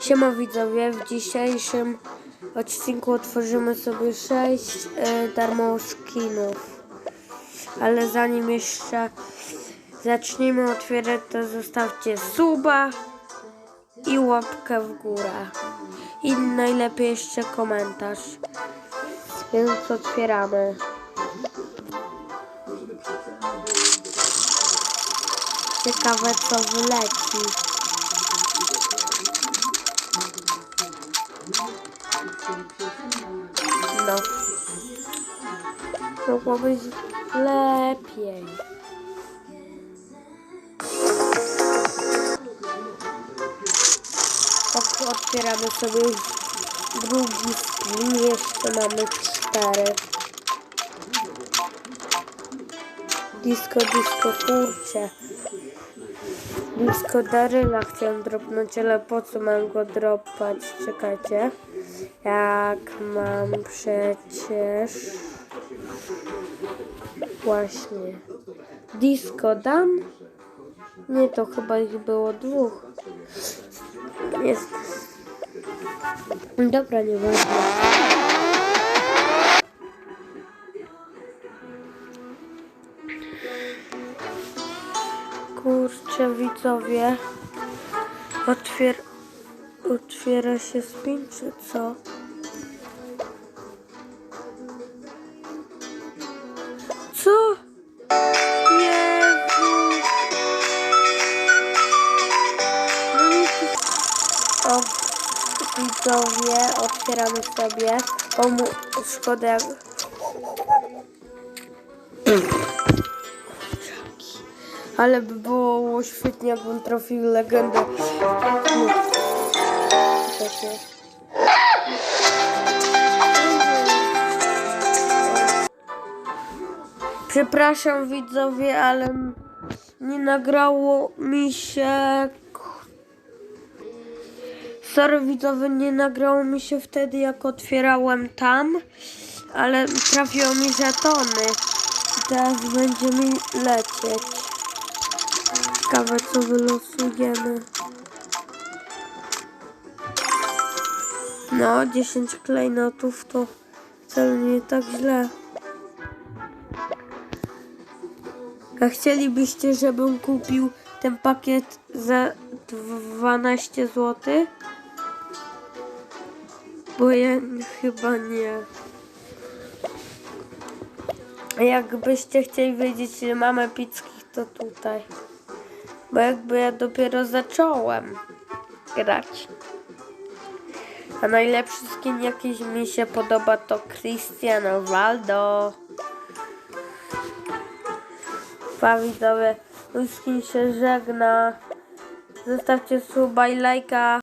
Siema widzowie, w dzisiejszym odcinku otworzymy sobie 6 e, darmowych skinów. Ale zanim jeszcze zaczniemy otwierać, to zostawcie suba i łapkę w górę. I najlepiej jeszcze komentarz. Więc otwieramy. Ciekawe co wyleci. No. Mogło być lepiej. Ok, otwieramy sobie drugi skin. Jeszcze mamy cztery. Disco, disco, kurczę. Disco Daryla chciałem dropnąć, ale po co mam go dropać? Czekajcie. Jak mam przecież... Właśnie. Disco Dan? Nie, to chyba ich było dwóch. Jest. Dobra, nieważne. Kurczę, widzowie. Otwier... Otwiera się spin, czy co? Co? No nie tu- O, widzowie, otwieramy sobie. O, mu... szkoda. jak- Ale by było świetnie, jakbym trafił legendę. Przepraszam widzowie, ale nie nagrało mi się. Sorry widzowie, nie nagrało mi się wtedy jak otwierałem tam, ale trafiło mi żetony. I teraz będzie mi lecieć. Ciekawe co wylosujemy. No, 10 klejnotów to wcale nie tak źle. A chcielibyście, żebym kupił ten pakiet za 12 zł? Bo ja chyba nie. Jakbyście chcieli wiedzieć, ile mamy pizzkich, to tutaj. Bo jakby ja dopiero zacząłem grać. A najlepszy skin jakiś mi się podoba to Cristiano Ronaldo. Pa widzowie, skin się żegna. Zostawcie suba i lajka.